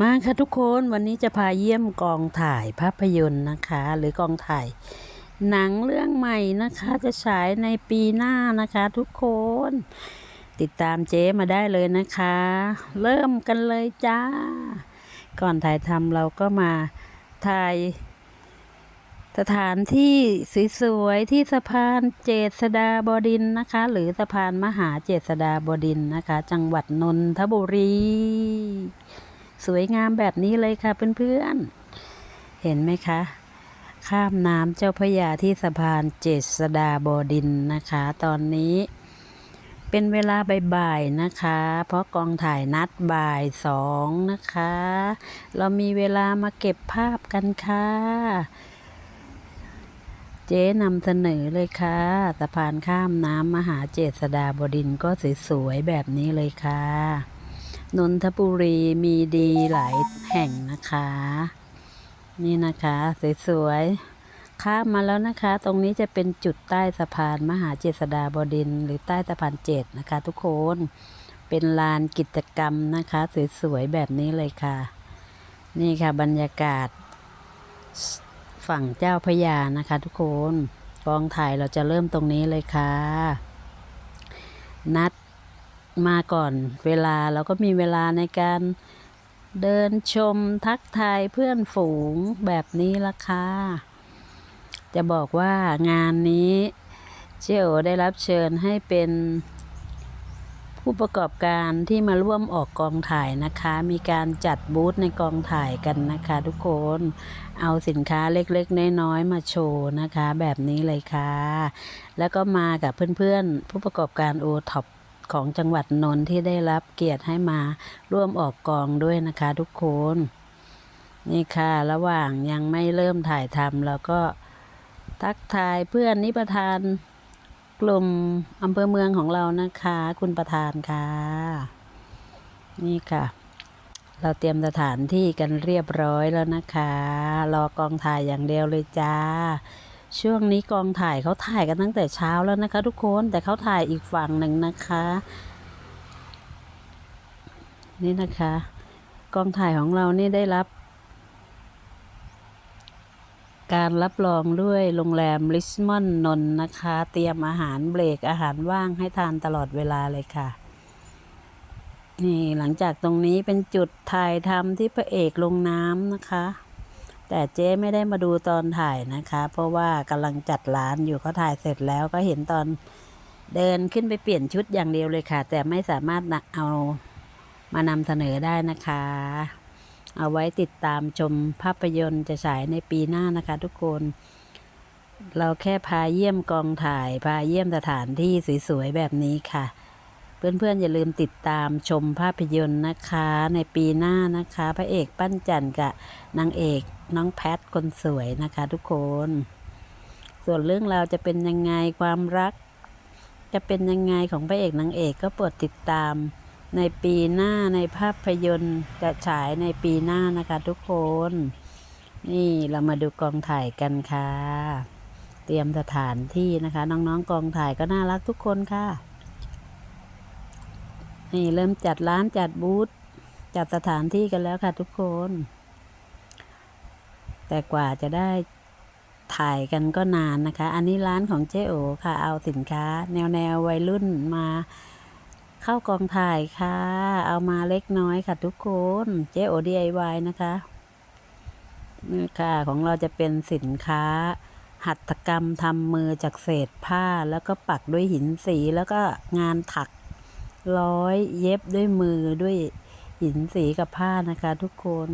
มาค่ะทุกคนวันนี้จะพาเยี่ยมกองถ่ายภาพยนตร์นะคะ หรือกองถ่าย หนังเรื่องใหม่นะคะจะฉายในปีหน้านะคะทุกคน ติดตามเจ๊มาได้เลยนะคะ เริ่มกันเลยจ้า ก่อนถ่ายทำเราก็มาถ่าย สถานที่สวยๆที่สะพานเจษฎาบดินนะคะ หรือสะพานมหาเจษฎาบดินนะคะ จังหวัดนนทบุรี สวยงามแบบนี้เลยค่ะเพื่อนๆ เห็นไหมคะ ข้ามน้ำเจ้าพระยาที่สะพานเจษฎาบดินนะคะ ตอนนี้ เป็นเวลาบ่ายๆนะคะ เพราะกองถ่ายนัดบ่ายสองนะคะ เรามีเวลามาเก็บภาพกันค่ะเจ๊นำเสนอเลยค่ะสะพานข้ามน้ำมหาเจษฎาบดินก็สวยๆแบบนี้เลยค่ะ นนทบุรีมีดีหลายแห่งนะคะ นี่นะคะสวยๆข้ามมาแล้วนะคะ ตรงนี้จะเป็นจุดใต้สะพานมหาเจษฎาบดิน หรือใต้สะพานเจ็ดนะคะ ทุกคนเป็นลานกิจกรรมนะคะสวยๆแบบนี้เลยค่ะ นี่ค่ะบรรยากาศ ฝั่งเจ้าพยานะคะ ทุกคนกองถ่ายเราจะเริ่มตรงนี้เลยค่ะ นัด มาก่อนเวลาเราก็มีเวลาในการเดินชมทักทายเพื่อนฝูงแบบนี้ละค่ะจะบอกว่างานนี้เจโอได้รับเชิญให้เป็นผู้ประกอบการที่มาร่วมออกกองถ่ายนะคะ มีการจัดบูธในกองถ่ายกันนะคะ ทุกคน เอาสินค้าเล็กๆ น้อยๆมาโชว์นะคะ แบบนี้เลยค่ะ แล้วก็มากับเพื่อนๆ ผู้ประกอบการโอท็อป ของจังหวัดนนท์ที่ได้รับเกียรติให้มาร่วมออกกองด้วยนะคะทุกคน นี่ค่ะ ระหว่างยังไม่เริ่มถ่ายทำเราก็ทักทายเพื่อนนิประธานกลุ่มอำเภอเมืองของเรานะคะ คุณประธานค่ะ นี่ค่ะ เราเตรียมสถานที่กันเรียบร้อยแล้วนะคะ รอกองถ่ายอย่างเดียวเลยจ้า ช่วงนี้กองถ่ายเขาถ่ายกันตั้งแต่เช้าแล้วนะคะ ทุกคนแต่เขาถ่ายอีกฝั่งหนึ่งนะคะ นี่นะคะ กองถ่ายของเรานี่ได้รับ การรับรองด้วยโรงแรมลิสมอนนน์นะคะ เตรียมอาหารเบรกอาหารว่างให้ทานตลอดเวลาเลยค่ะนี่หลังจากตรงนี้เป็นจุดถ่ายทำที่พระเอกลงน้ำนะคะ แต่เจ๊ไม่ได้มาดูตอนถ่ายนะคะ เพราะว่ากำลังจัดร้านอยู่เขาถ่ายเสร็จแล้วก็เห็นตอนเดินขึ้นไปเปลี่ยนชุดอย่างเดียวเลยค่ะ แต่ไม่สามารถเอามานำเสนอได้นะคะ เอาไว้ติดตามชมภาพยนตร์จะฉายในปีหน้านะคะทุกคน เราแค่พาเยี่ยมกองถ่าย พาเยี่ยมสถานที่สวยๆแบบนี้ค่ะ เพื่อนๆอย่าลืมติดตามชมภาพยนตร์นะคะ ในปีหน้านะคะ พระเอกปั้นจันกับนางเอกน้องแพทคนสวยนะคะ ทุกคน ส่วนเรื่องราวจะเป็นยังไงความรัก จะเป็นยังไงของพระเอกนางเอกก็โปรดติดตามในปีหน้าในภาพยนตร์จะฉายในปีหน้านะคะทุกคน นี่เรามาดูกองถ่ายกันค่ะ เตรียมสถานที่นะคะ น้องๆกองถ่ายก็น่ารักทุกคนค่ะ นี่เริ่มจัดร้านจัดบูธจัดสถานที่กันแล้วค่ะทุกคน แต่กว่าจะได้ถ่ายกันก็นานนะคะ อันนี้ร้านของเจ๊โอค่ะ เอาสินค้า แนวแนววัยรุ่นมาเข้ากองถ่ายค่ะ เอามาเล็กน้อยค่ะทุกคน เจ๊โอ DIY นะคะนี่ค่ะของเราจะเป็นสินค้า หัตถกรรมทำมือจากเศษผ้าแล้วก็ปักด้วยหินสีแล้วก็งานถัก ร้อยเย็บด้วยมือด้วยหินสีกับผ้านะคะทุกคน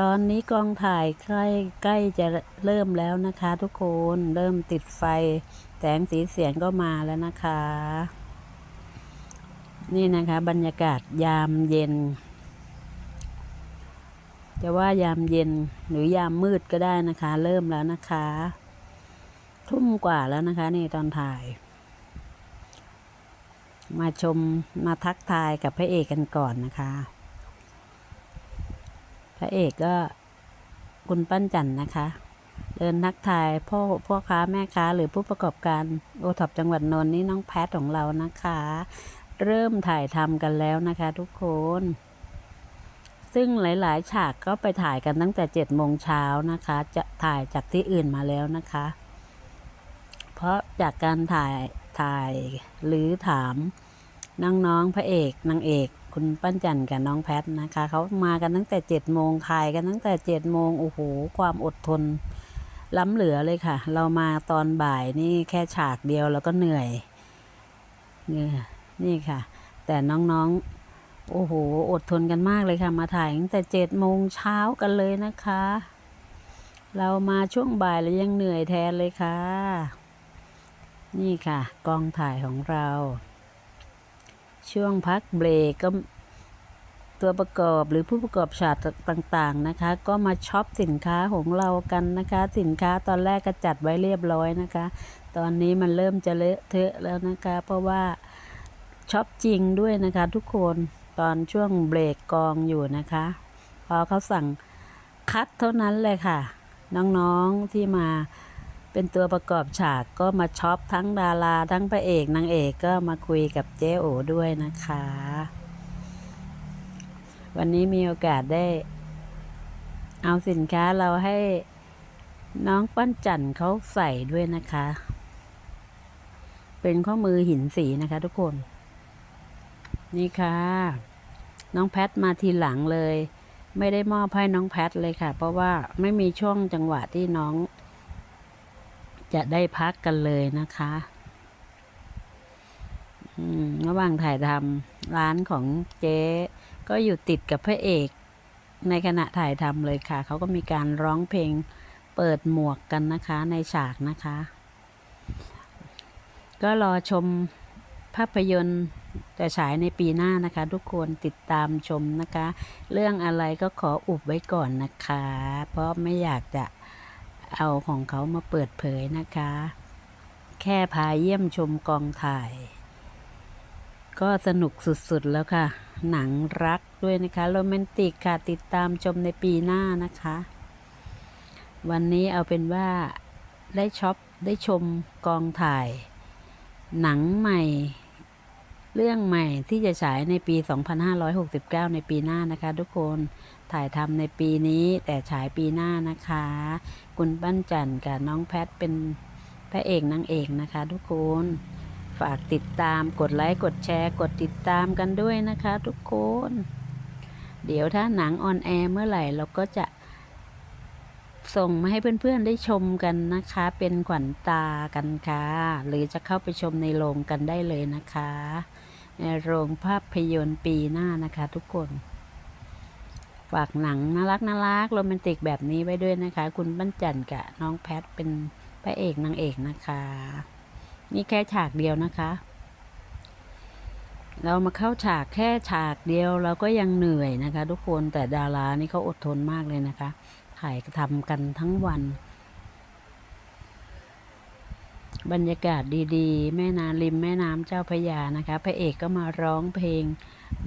ตอนนี้กองถ่ายใกล้ใกล้จะเริ่มแล้วนะคะ ทุกคนเริ่มติดไฟ แสงสีเสียงก็มาแล้วนะคะ นี่นะคะบรรยากาศยามเย็น จะว่ายามเย็นหรือยามมืดก็ได้นะคะ เริ่มแล้วนะคะ ทุ่มกว่าแล้วนะคะ นี่ตอนถ่าย มาชมมาทักทายกับพระเอกกันก่อนนะคะ พระเอกก็คุณปั้นจันนะคะ เดินทักทายพ่อพ่อค้าแม่ค้าหรือผู้ประกอบการโอท็อปจังหวัดนนท์นี่น้องแพทของเรานะคะ เริ่มถ่ายทำกันแล้วนะคะทุกคน ซึ่งหลาย ๆ ฉากก็ไปถ่ายกันตั้งแต่เจ็ดโมงเช้านะคะ จะถ่ายจากที่อื่นมาแล้วนะคะ เพราะจากการถ่าย ถ่ายหรือถามน้องๆพระเอกนางเอกคุณปั้นจันกับน้องแพทนะคะเขามากันตั้งแต่เจ็ดโมงถ่ายกันตั้งแต่เจ็ดโมงโอ้โหความอดทน ล้ำเหลือเลยค่ะ เรามาตอนบ่ายนี่แค่ฉากเดียวแล้วก็เหนื่อยเนี่ยนี่ค่ะ แต่น้องๆโอ้โหอดทนกันมากเลยค่ะ มาถ่ายตั้งแต่เจ็ดโมงเช้ากันเลยนะคะ เรามาช่วงบ่ายแล้วยังเหนื่อยแทนเลยค่ะ นี่ค่ะ กองถ่ายของเรา ช่วงพักเบรกก็ตัวประกอบหรือผู้ประกอบฉากต่างๆนะคะ ก็มาช็อปสินค้าของเรากันนะคะ สินค้าตอนแรกก็จัดไว้เรียบร้อยนะคะ ตอนนี้มันเริ่มจะเลอะเทอะแล้วนะคะ เพราะว่าช็อปจริงด้วยนะคะทุกคนตอนช่วงเบรกกองอยู่นะคะ พอเขาสั่งคัดเท่านั้นเลยค่ะ น้องๆที่มา เป็นตัวประกอบฉากก็มาช็อปทั้งดาราทั้งพระเอกนางเอกก็มาคุยกับเจ๊โอด้วยนะคะ วันนี้มีโอกาสได้ เอาสินค้าเราให้น้องปั้นจันเขาใส่ด้วยนะคะ เป็นข้อมือหินสีนะคะทุกคน นี่ค่ะ น้องแพทมาทีหลังเลย ไม่ได้มอบให้น้องแพทเลยค่ะ เพราะว่าไม่มีช่วงจังหวะที่น้อง จะได้พักกันเลยนะคะอืมระหว่างถ่ายทำร้านของเจ๊ก็อยู่ติดกับพระเอกในขณะถ่ายทำเลยค่ะ เขาก็มีการร้องเพลงเปิดหมวกกันนะคะในฉากนะคะ ก็รอชมภาพยนตร์จะฉายในปีหน้านะคะ ทุกคนติดตามชมนะคะ เรื่องอะไรก็ขออุบไว้ก่อนนะคะ เพราะไม่อยากจะ เอาของเขามาเปิดเผยนะคะ แค่พาเยี่ยมชมกองถ่าย ก็สนุกสุดๆแล้วค่ะ หนังรักด้วยนะคะโรแมนติกค่ะติดตามชมในปีหน้านะคะ วันนี้เอาเป็นว่าได้ช็อปได้ชมกองถ่าย หนังใหม่ เรื่องใหม่ที่จะฉายในปี 2569 ในปีหน้านะคะทุกคน ถ่ายทำในปีนี้แต่ฉายปีหน้านะคะ คุณปั้นจันกับน้องแพทเป็นพระเอกนางเอกนะคะ ทุกคน ฝากติดตามกดไลค์กดแชร์ กดติดตามกันด้วยนะคะ ทุกคน เดี๋ยวถ้าหนังออนแอร์เมื่อไหร่เราก็จะส่งมาให้เพื่อนๆได้ชมกันนะคะ เป็นขวัญตากันค่ะ หรือจะเข้าไปชมในโรงกันได้เลยนะคะ ในโรงภาพยนตร์ปีหน้านะคะทุกคน ฝากหนังน่ารักน่ารักโรแมนติกแบบนี้ไว้ด้วยนะคะ คุณบั้นจันกับน้องแพทเป็นพระเอกนางเอกนะคะ นี่แค่ฉากเดียวนะคะ เรามาเข้าฉากแค่ฉากเดียวเราก็ยังเหนื่อยนะคะ ทุกคนแต่ดารานี่เขาอดทนมากเลยนะคะ ถ่ายทำกันทั้งวัน บรรยากาศดีๆ แม่น้ำริมแม่น้ำเจ้าพระยานะคะ พระเอกก็มาร้องเพลง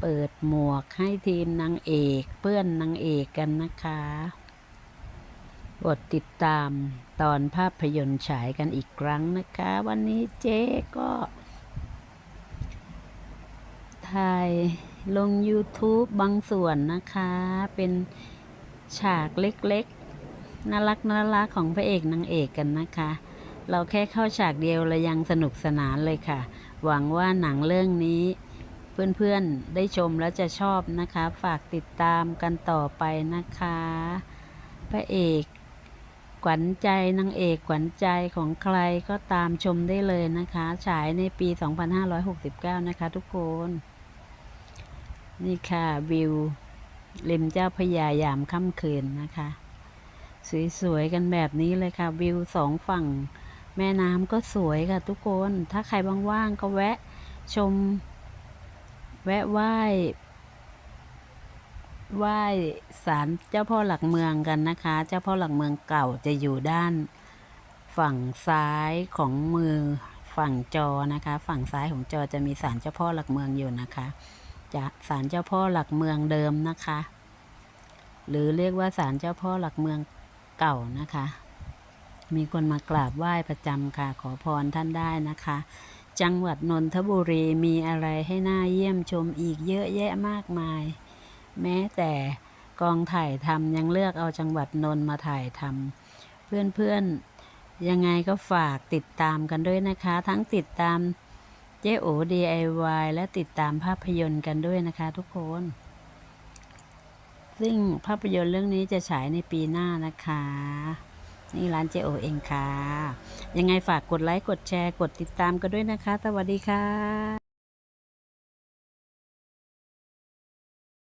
เปิดหมวกให้ทีมนางเอกเพื่อนนางเอกกันนะคะกดติดตามตอนภาพยนตร์ฉายกันอีกครั้งนะคะ วันนี้เจ๊ก็ถ่ายลง YouTube บางส่วนนะคะ เป็นฉากเล็กๆ น่ารักน่ารักของพระเอกนางเอกกันนะคะ เราแค่เข้าฉากเดียวเรายังสนุกสนานเลยค่ะ หวังว่าหนังเรื่องนี้ เพื่อนๆ ได้ชมแล้วจะชอบนะคะ ฝากติดตามกันต่อไปนะคะพระเอกขวัญใจนางเอกขวัญใจของใครก็ตามชมได้เลยนะคะ ฉายในปี 2569 นะคะทุกคน นี่ค่ะวิวริมเจ้าพยายามค่ำคืนนะคะ สวยๆ กันแบบนี้เลยค่ะ วิวสองฝั่งแม่น้ำก็สวยค่ะทุกคน ถ้าใครว่างๆก็แวะชม แวะไหว้ไหว้ศาลเจ้าพ่อหลักเมืองกันนะคะ เจ้าพ่อหลักเมืองเก่าจะอยู่ด้าน ฝั่งซ้ายของมือฝั่งจอนะคะ ฝั่งซ้ายของจอจะมีศาลเจ้าพ่อหลักเมืองอยู่นะคะจะศาลเจ้าพ่อหลักเมืองเดิมนะคะ หรือเรียกว่าศาลเจ้าพ่อหลักเมืองเก่านะคะ มีคนมากราบไหว้ประจำค่ะ ขอพรท่านได้นะคะ จังหวัดนนทบุรีมีอะไรให้น่าเยี่ยมชมอีกเยอะแยะมากมาย แม้แต่กองถ่ายทำยังเลือกเอาจังหวัดนนท์มาถ่ายทำเพื่อนๆ ยังไงก็ฝากติดตามกันด้วยนะคะ ทั้งติดตามเจ๊โอ DIY และติดตามภาพยนตร์กันด้วยนะคะทุกคน ซึ่งภาพยนตร์เรื่องนี้จะฉายในปีหน้านะคะ นี่ร้านเจโอเองค่ะ ยังไงฝากกดไลค์ กดแชร์ กดติดตามกันด้วยนะคะ สวัสดีค่ะ